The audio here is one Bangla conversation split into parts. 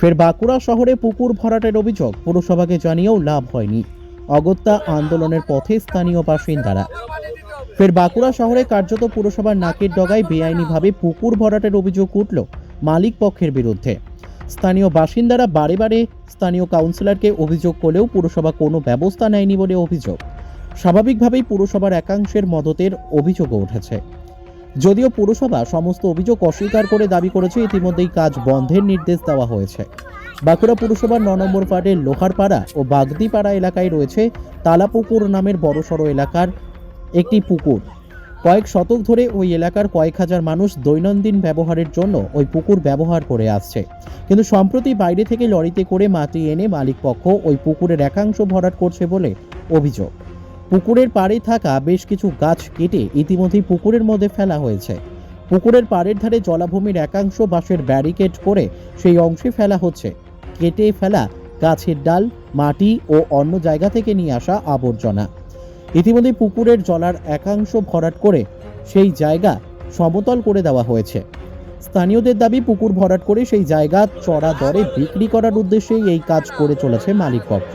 ফের বাঁকুড়া শহরে পুকুর ভরাটের অভিযোগ, পুরসভাকে জানিয়েও লাভ হয়নি। অগত্যা আন্দোলনের পথে স্থানীয় বাসিন্দারা। ফের বাঁকুড়া শহরে কার্যত পুরসভার নাকের ডগায় বেআইনিভাবে পুকুর ভরাটের অভিযোগ উঠল মালিক পক্ষের বিরুদ্ধে। স্থানীয় বাসিন্দারা বারে বারে স্থানীয় কাউন্সিলরকে অভিযোগ করলেও পুরসভা কোনো ব্যবস্থা নেয়নি বলে অভিযোগ। স্বাভাবিকভাবেই পুরসভার একাংশের মদতের অভিযোগও উঠেছে। যদিও পুরসভা সমস্ত অভিযোগ অস্বীকার করে দাবি করেছে, ইতিমধ্যেই কাজ বন্ধের নির্দেশ দেওয়া হয়েছে। বাঁকুড়া পুরসভার ন নম্বর ওয়ার্ডের লোহারপাড়া ও বাগদিপাড়া এলাকায় রয়েছে তালাপুকুর নামের বড়সড় এলাকার একটি পুকুর। কয়েক শতক ধরে ওই এলাকার কয়েক হাজার মানুষ দৈনন্দিন ব্যবহারের জন্য ওই পুকুর ব্যবহার করে আসছে। কিন্তু সম্প্রতি বাইরে থেকে লরিতে করে মাটি এনে মালিকপক্ষ ওই পুকুরের একাংশ ভরাট করছে বলে অভিযোগ। পুকুরের পাড়ে থাকা বেশ কিছু গাছ কেটে ইতিমধ্যেই পুকুরের মধ্যে ফেলা হয়েছে। পুকুরের পাড়ের ধারে জলাভূমির একাংশ বাঁশের ব্যারিকেড করে সেই অংশে ফেলা হচ্ছে। কেটে ফেলা গাছের ডাল, মাটি ও অন্য জায়গা থেকে নিয়ে আসা আবর্জনা। ইতিমধ্যে পুকুরের জলার একাংশ ভরাট করে সেই জায়গা সমতল করে দেওয়া হয়েছে। স্থানীয়দের দাবি, পুকুর ভরাট করে সেই জায়গা চড়া দরে বিক্রি করার উদ্দেশ্যেই এই কাজ করে চলেছে মালিকপক্ষ।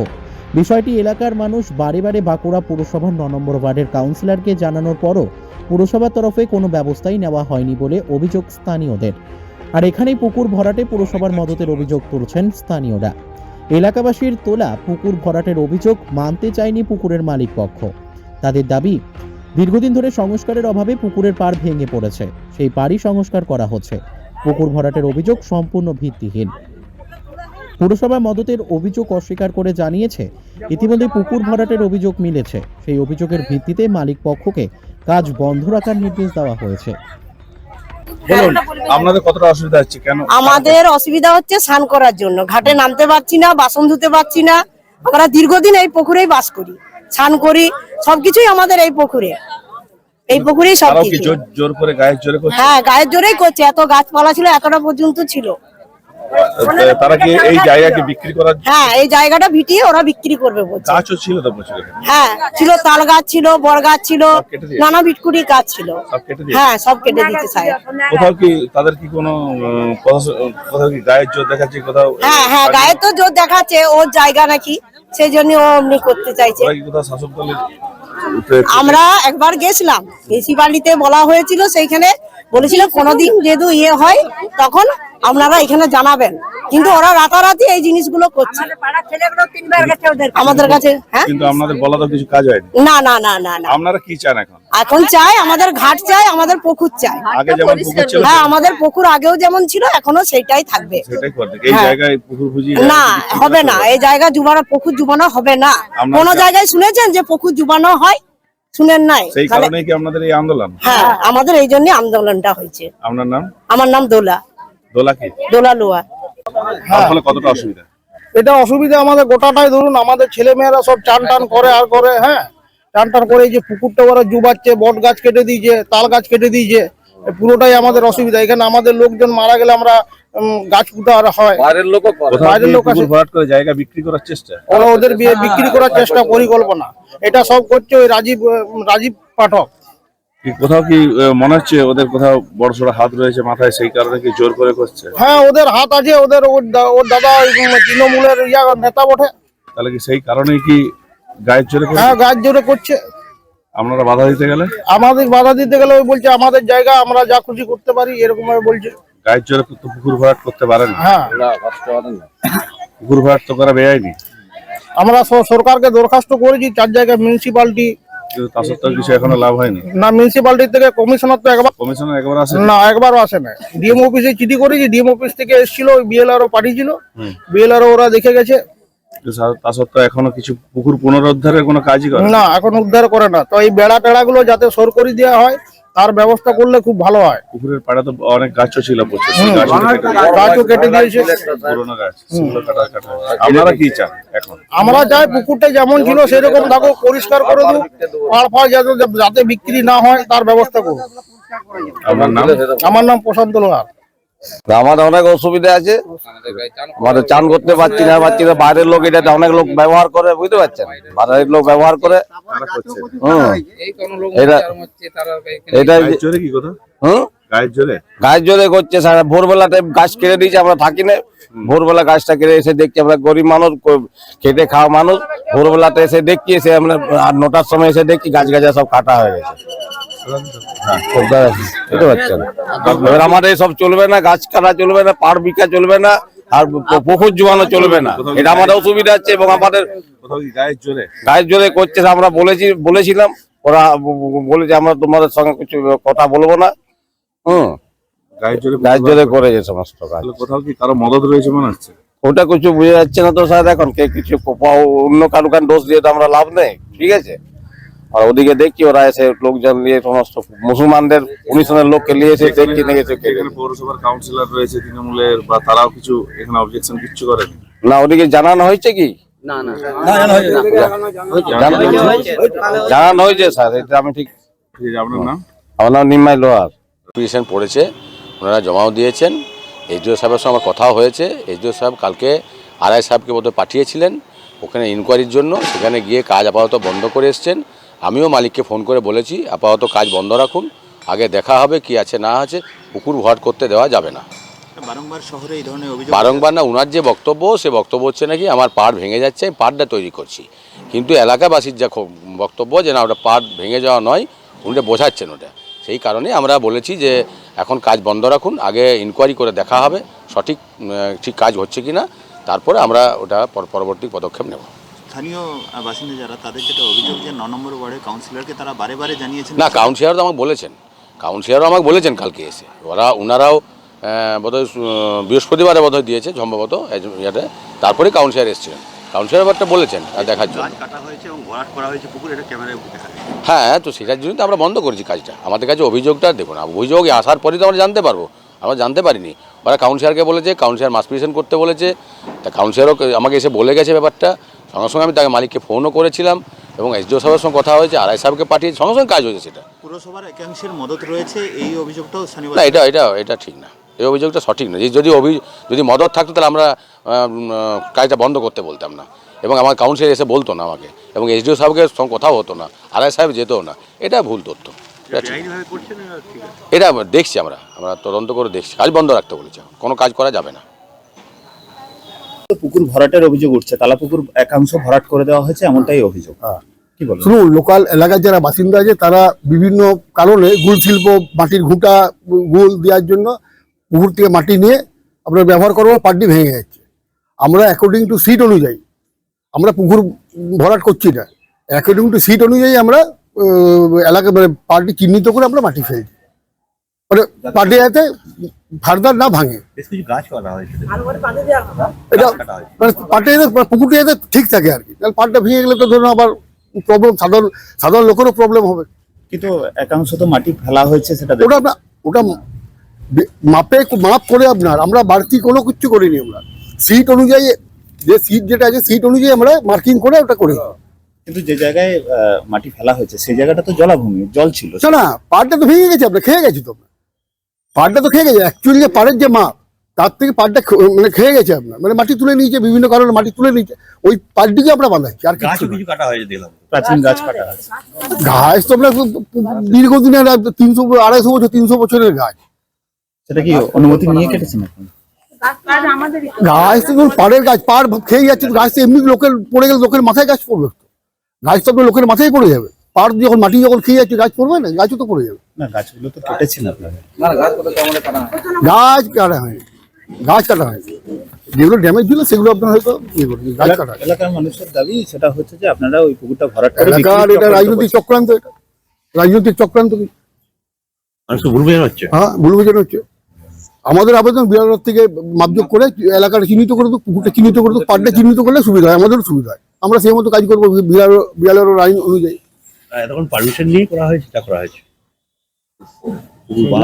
বিষয়টি এলাকার মানুষ বারে বারে বাঁকুড়া পুরসভার ন নম্বর ওয়ার্ডের কাউন্সিলরকে জানানোর পরও পুরসভার তরফে কোনো ব্যবস্থাই নেওয়া হয়নি বলে অভিযোগ স্থানীয়দের। আর এখানেই পুকুর ভরাটে পুরসভার মদতের অভিযোগ তুলছেন স্থানীয়রা। এলাকাবাসীর তোলা পুকুর ভরাটের অভিযোগ মানতে চায়নি পুকুরের মালিক পক্ষ। তাদের দাবি, দীর্ঘদিন ধরে সংস্কারের অভাবে পুকুরের পাড় ভেঙে পড়েছে। সেই পাড়ই সংস্কার করা হচ্ছে। পুকুর ভরাটের অভিযোগ সম্পূর্ণ ভিত্তিহীন। পুরসভা মদতের অভিযোগ অস্বীকার করে জানিয়েছে ইতিমধ্যে পুকুর ভরাটের অভিযোগ মিলেছে। সেই অভিযোগের ভিত্তিতে মালিক পক্ষকে কাজ বন্ধ রাখার নির্দেশ দেওয়া হয়েছে। বলুন আপনাদের কতটা অসুবিধা হচ্ছে কেন? আমাদের অসুবিধা হচ্ছে স্নান করার জন্য। ঘাটে নামতে পারছি না বাসন ধুতে পারছি না। আমরা দীর্ঘদিন এই পুকুরেই বাস করি স্নান করি সবকিছুই আমাদের এই পুকুরে। এই পুকুরেই সবকিছু। জোর জোর করে গায়ের জোরে হ্যাঁ গায়ের জোরেই করছে এত গাছপালা ছিল এতটা পর্যন্ত ছিল। তারা কি এই জায়গাকে বিক্রি করার হ্যাঁ এই জায়গাটা ভিটিয়ে ওরা বিক্রি করবে বলছে। গাছও ছিল তো এখানে। হ্যাঁ ছিল তাল গাছ ছিল বর গাছ ছিল? নানা বিটকুটি গাছ ছিল। সব কেটে দিয়ে হ্যাঁ সব কেটে দিতে চায় কোথাও কি তাদের কি কোনো কোথাও কি গায়ের জোর দেখাচ্ছে কোথাও? হ্যাঁ হ্যাঁ গায়ে তো জোর দেখাচ্ছে ওর জায়গা নাকি সেই জন্য ও এমনি করতে চাইছে। কোথাও শাসক দলের আমরা একবার গেছিলাম। মিউনিসিপালিটিতে বলা হয়েছিল সেইখানে বলেছিল কোনোদিন যেহেতু ইয়ে হয় তখন আপনারা এখানে জানাবেন। কিন্তু ওরা রাতারাতি এই জিনিসগুলো করছে। আমাদের কাছে হ্যাঁ? কিন্তু আপনাদের বলা তো কিছু কাজ হয়নি। না না না না না। আপনারা কি চান এখন? এখন চাই আমাদের ঘাট চাই আমাদের পুকুর চাই। আগে যেমন পুকুর ছিল হ্যাঁ আমাদের পুকুর আগেও যেমন ছিল এখনও সেটাই থাকবে। সেটাই করতে এই হ্যাঁ। জায়গায় পুকুর বুঝি না হবে না। এই জায়গা জুবানো পুকুর জুবানো হবে না। কোন জায়গায় শুনেছেন যে পুকুর জুবানো হয়? শুনেন নাই। সেই তাহলে- কি আপনাদের এই আন্দোলন? হ্যাঁ আমাদের এই জন্য আন্দোলনটা হয়েছে। আপনার নাম? আমার নাম দোলা। দোলা কি? দোলা লোয়া। তার কতটা অসুবিধা? এটা অসুবিধা আমাদের গোটাটাই ধরুন আমাদের ছেলে মেয়েরা সব চান টান করে আর করে হ্যাঁ? চান টান করে এই যে পুকুরটা ওরা জুবাচ্ছে বট গাছ কেটে দিয়েছে তাল গাছ কেটে দিয়েছে পুরোটাই আমাদের অসুবিধা। এখানে আমাদের লোকজন মারা গেলে আমরা উম, গাছ পুঁতা আর হয় কোথাও বাইরের লোক আছে। ভরাট করে জায়গা বিক্রি করার চেষ্টা? ওরা ওদের বিয়ে বিক্রি করার চেষ্টা পরিকল্পনা। এটা সব করছে ওই রাজীব রাজীব পাঠক। কি কোথাও কি মনে হচ্ছে ওদের কোথাও বড় সড়ো হাত রয়েছে মাথায় সেই কারণে কি জোর করে করছে হ্যাঁ ওদের হাত আছে ওদের ওর ওর দাদা তৃণমূলের ইয়া নেতা বটে। তাহলে কি সেই কারণেই কি গায়ের জোরে হ্যাঁ গাছ জোরে করছে আপনারা বাধা দিতে গেলে? আমাদের বাধা দিতে গেলে ওই বলছে আমাদের জায়গা আমরা যা খুশি করতে পারি এরকম ভাবে বলছে। গায়ের জোরে তো পুকুর ভরাট করতে পারেন হ্যাঁ। পুকুর ভরাট তো করা বেআইনি। আমরা স- সরকারকে দরখাস্ত করেছি চার জায়গায় মিউনিসিপালিটি কিন্তু তা সত্ত্বেও কিছু এখনও লাভ হয়নি? না মিউনিসিপালিটি থেকে কমিশনার তো একবার কমিশনার একবার আসে না একবারও আসে না ডিএম অফিসে চিঠি করেছি ডিএম অফিস থেকে এসেছিল বিএলআরও পাঠিয়েছিল। বিএলআরও ওরা দেখে গেছে। তা সত্ত্বেও এখনও কিছু পুকুর পুনরুদ্ধারের কোনো কাজই করে না। এখন উদ্ধার করে না। তো এই বেড়া টেড়া গুলো যাতে সর করে দেওয়া হয় তার ব্যবস্থা করলে খুব ভালো হয়। পুকুরের পাড়ে তো অনেক গাছও ছিল প্রচুর। সেই গাছগুলো কেটে দিয়েছে। গাছও কেটে দিয়েছে। পুরোনো গাছ সেগুলো কাটা কাটা হয়েছে। আপনারা কি চান এখন? আমরা চাই পুকুরটা যেমন ছিল সেরকম থাকো পরিষ্কার করে দিক পাড় ফাড় যাতে যাতে বিক্রি না হয় তার ব্যবস্থা করুন আমার নাম প্রশান্ত লোহার। আমাদের অনেক অসুবিধা আছে। আমাদের চান করতে পারছি না পারছি না। বাইরের লোক এটা অনেক লোক ব্যবহার করে বুঝতে পারছেন? বাইরের লোক ব্যবহার করে। গাছ জোরে করছে সারা। ভোরবেলাতে গাছ কেটে দিয়েছে আমরা থাকি না। ভোরবেলা গাছটা কেটে এসে দেখছি আমরা গরিব মানুষ খেটে খাওয়া মানুষ। ভোরবেলাতে এসে দেখছি এসে আমরা আর নটার সময় এসে দেখছি গাছ গাছা সব কাটা হয়ে গাছ- বুঝতে পারছেন এবার আমাদের সব চলবে না গাছ কাটা চলবে না পাড় বিকা চলবে না আর পুকুর জোয়ানো চলবে না। এটা আমাদের অসুবিধা হচ্ছে এবং আমাদের গায়ের জোরে গায়ের জোরে করছে আমরা বলেছি বলেছিলাম। ওরা বলেছে আমরা তোমাদের সঙ্গে কিছু কথা বলব না। হুম। গায়ের জোরে করে যে সমস্ত কাজ। কোথাও কি কারও মদত রয়েছে মনে হচ্ছে? ওটা কিছু বোঝা যাচ্ছে না তো স্যার এখন কে কিছু অন্য কারও কান দোষ দিয়ে তো আমরা লাভ নেই ঠিক আছে? আর ওদিকে দেখছি ওরা এসে লোকজন নিয়ে সমস্ত মুসলমানদের উনিশনের লোককে নিয়ে এসে দেখছি নিয়ে এসে পৌরসভার কাউন্সিলর রয়েছে তৃণমূলের বা তারাও কিছু এখানে অবজেকশন কিচ্ছু করেনি? না ওদিকে জানানো হয়েছে কি? জানানো জানানো হয়েছে স্যার এটা আমি ঠিক ঠিক আপনার নাম? আমার নাম নিমাই লোহার। পড়েছে ওনারা জমাও দিয়েছেন। সাহেবের সঙ্গে আমার কথাও হয়েছে। সাহেব কালকে আরআই সাহেবকে বোধহয় পাঠিয়েছিলেন ওখানে ইনকোয়ারির জন্য। সেখানে গিয়ে কাজ আপাতত বন্ধ করে এসছেন। আমিও মালিককে ফোন করে বলেছি আপাতত কাজ বন্ধ রাখুন আগে দেখা হবে কি আছে না আছে পুকুর ভরাট করতে দেওয়া যাবে না। বারংবার শহরে এই ধরনের অভিযোগ বারংবার না ওনার যে বক্তব্য সে বক্তব্য হচ্ছে নাকি আমার পাড় ভেঙে যাচ্ছে আমি পাড়টা তৈরি করছি। কিন্তু এলাকাবাসীর যা বক্তব্য যে না ওটা পাড় ভেঙে যাওয়া নয় উনি ওটা বোঝাচ্ছেন ওটা। সেই কারণে আমরা বলেছি যে এখন কাজ বন্ধ রাখুন আগে ইনকোয়ারি করে দেখা হবে সঠিক ঠিক কাজ হচ্ছে কি না তারপরে আমরা ওটা পরবর্তী পদক্ষেপ নেব। স্থানীয় বাসিন্দা যারা তাদের যেটা অভিযোগ যে ন নম্বর ওয়ার্ডের কাউন্সিলরকে তারা বারে বারে জানিয়েছেন না কাউন্সিলর তো আমাকে বলেছেন। কাউন্সিলরও আমাকে বলেছেন কালকে এসে। ওরা ওনারাও বোধহয় বৃহস্পতিবারে বোধহয় দিয়েছে সম্ভবত ইয়েতে। তারপরে কাউন্সিলর এসেছিলেন। কাউন্সিলর ব্যাপারটা বলেছেন আর দেখার জন্য। হ্যাঁ তো সেটার জন্যই তো আমরা বন্ধ করেছি কাজটা। আমাদের কাছে অভিযোগটা দেখুন অভিযোগ আসার পরেই তো আমরা জানতে পারব। আমরা জানতে পারিনি। ওরা কাউন্সিলরকে বলেছে কাউন্সিলর মাসপিরেশন করতে বলেছে। তা কাউন্সিলরও আমাকে এসে বলে গেছে ব্যাপারটা। সঙ্গে সঙ্গে আমি তাকে মালিককে ফোনও করেছিলাম এবং এসডিও সাহেবের সঙ্গে কথা হয়েছে আড়াই সাহেবকে পাঠিয়ে সঙ্গে সঙ্গে কাজ হয়েছে সেটা। পুরসভার একাংশের মদত রয়েছে এই অভিযোগটাও না এটা এটা এটা ঠিক না। এই অভিযোগটা সঠিক না। যে যদি অভি যদি মদত থাকতো তাহলে আমরা কাজটা বন্ধ করতে বলতাম না। এবং আমার কাউন্সিলর এসে বলতো না আমাকে। এবং এসডিও সাহেবকে সঙ্গে কথাও হতো না আড়াই সাহেব যেতেও না। এটা ভুল তথ্য। এটা দেখছি আমরা আমরা তদন্ত করে দেখছি। কাজ বন্ধ রাখতে বলেছি কোনো কাজ করা যাবে না। পুকুর ভরাটের অভিযোগ উঠছে। তালা পুকুর একাংশ ভরাট করে দেওয়া হয়েছে এমনটাই অভিযোগ। কি বলব শুনুন লোকাল এলাকার যারা বাসিন্দা আছে তারা বিভিন্ন কারণে গুল শিল্প মাটির ঘুঁটা গুল দেওয়ার জন্য পুকুর থেকে মাটি নিয়ে আপনার ব্যবহার করব পাটটি ভেঙে যাচ্ছে। আমরা অ্যাকর্ডিং টু সিট অনুযায়ী আমরা পুকুর ভরাট করছি না। অ্যাকর্ডিং টু সিট অনুযায়ী আমরা এলাকা মানে পার্টি চিহ্নিত করে আমরা মাটি ফেলছি। মানে পার্টি যাতে ফার্দার না ভাঙে। এটা মানে পাটটা যাতে পুকুরটা যাতে ঠিক থাকে আর কি। তাহলে পাটটা ভেঙে গেলে তো ধরুন আবার প্রবলেম সাধারণ সাধারণ লোকেরও প্রবলেম হবে। কিন্তু একাংশ তো মাটি ফেলা হয়েছে সেটা ওটা আপনার ওটা মাপে মাপ করে আপনার আমরা বাড়তি কোনো কিছু করিনি আমরা। সিট অনুযায়ী যে সিট যেটা আছে সিট অনুযায়ী আমরা মার্কিং করে ওটা করি। কিন্তু যে জায়গায় মাটি ফেলা হয়েছে সেই জায়গাটা তো জলাভূমি জল ছিল। না না পাড়টা তো ভেঙে গেছে আপনার খেয়ে গেছি তো। পাড়টা তো খেয়ে গেছে। অ্যাকচুয়ালি যে পাড়ের যে মাপ তার থেকে পাড়টা মানে খেয়ে গেছে আপনার। মানে মাটি তুলে নিয়েছে বিভিন্ন কারণে মাটি তুলে নিয়েছে। ওই পাড়টিকে আমরা বাঁধাচ্ছি আর কিছু না। কাটা হয়েছে দিলাম প্রাচীন গাছ কাটা গাছ তো আপনার দীর্ঘদিনের তিনশো আড়াইশো বছর তিনশো বছরের গাছ। সেটা কি অনুমতি নিয়ে কেটেছেন গাছ তো ধরুন পাড়ের গাছ পাড় খেয়ে যাচ্ছে গাছ তো এমনি লোকের পড়ে গেলে লোকের মাথায় গাছ পড়বে। গাছ তো আপনার লোকের মাথায় পড়ে যাবে। পাড় যখন মাটি যখন খেয়ে যাচ্ছে গাছ পড়বে না? গাছও তো পড়ে যাবে। না গাছগুলো তো কেটেছেন আপনারা। গাছ কাটা হয়নি। গাছ কাটা হয়নি। যেগুলো ড্যামেজ ছিল সেগুলো আপনার হয়তো ইয়ে গাছ কাটা। এলাকার মানুষের দাবি সেটা হচ্ছে যে আপনারা ওই পুকুরটা ভরাট করে এলাকার এটা রাজনৈতিক চক্রান্ত এটা। রাজনৈতিক চক্রান্ত কি? হ্যাঁ ভুল বোঝানো হচ্ছে। আমাদের আবেদন বিরাট থেকে মাপযোগ করে এলাকাটা চিহ্নিত করে দেবো পুকুরটা চিহ্নিত করে দেবো পাড়টা চিহ্নিত করলে সুবিধা হয় আমাদেরও সুবিধা হয়। আমরা সেই মতো কাজ করব বিরাট বিড়ালের আইন অনুযায়ী। তখন পারমিশন নিয়ে করা হয়েছে এটা করা হয়েছে।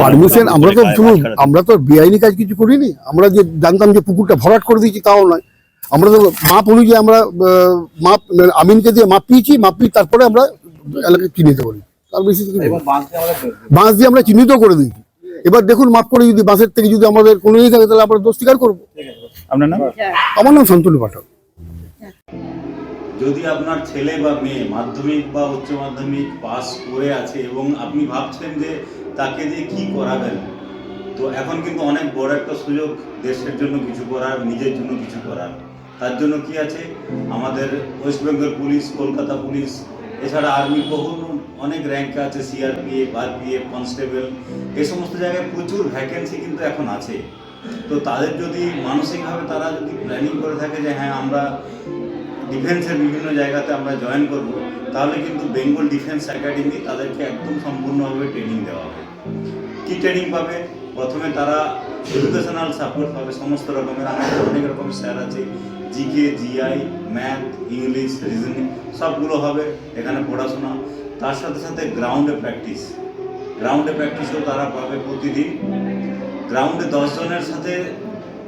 পারমিশন আমরা তো শুনুন আমরা তো বেআইনি কাজ কিছু করিনি আমরা যে জানতাম যে পুকুরটা ভরাট করে দিয়েছি তাও নয়। আমরা তো মাপ অনুযায়ী আমরা মাপ মানে আমিনকে দিয়ে মাপ পেয়েছি মাপ পেয়ে তারপরে আমরা এলাকায় চিহ্নিত করি। তার বেশি বাঁশ দিয়ে আমরা চিহ্নিত করে দিয়েছি। এবার দেখুন মাপ করে যদি বাঁশের থেকে যদি আমাদের কোনো ইয়ে থাকে তাহলে আমরা দোষ স্বীকার করব। আপনার নাম? আমার নাম শান্তনু পাঠক। যদি আপনার ছেলে বা মেয়ে মাধ্যমিক বা উচ্চ মাধ্যমিক পাস করে আছে এবং আপনি ভাবছেন যে তাকে দিয়ে কি করাবেন, তো এখন কিন্তু অনেক বড় একটা সুযোগ দেশের জন্য কিছু করার, নিজের জন্য কিছু করার। তার জন্য কি আছে? আমাদের West Bengal police Kolkata police এছাড়া আর্মি বহু অনেক র্যাঙ্কে আছে সিআরপিএফ আরপিএফ কনস্টেবল এই সমস্ত জায়গায় প্রচুর ভ্যাকেন্সি কিন্তু এখন আছে। তো তাদের যদি মানসিকভাবে তারা যদি প্ল্যানিং করে থাকে যে হ্যাঁ আমরা ডিফেন্সের বিভিন্ন জায়গাতে আমরা জয়েন করব, তাহলে কিন্তু বেঙ্গল ডিফেন্স একাডেমি তাদেরকে একদম সম্পূর্ণভাবে ট্রেনিং দেওয়া হবে। কি ট্রেনিং পাবে? প্রথমে তারা এডুকেশনাল সাপোর্ট পাবে, সমস্ত রকমের। আমাদের অনেক রকম স্যার আছে GK GI math English reasoning সবগুলো হবে এখানে পড়াশোনা। তার সাথে সাথে গ্রাউন্ডে প্র্যাকটিস গ্রাউন্ডে প্র্যাকটিসও তারা পাবে প্রতিদিন। গ্রাউন্ডে দশজনের সাথে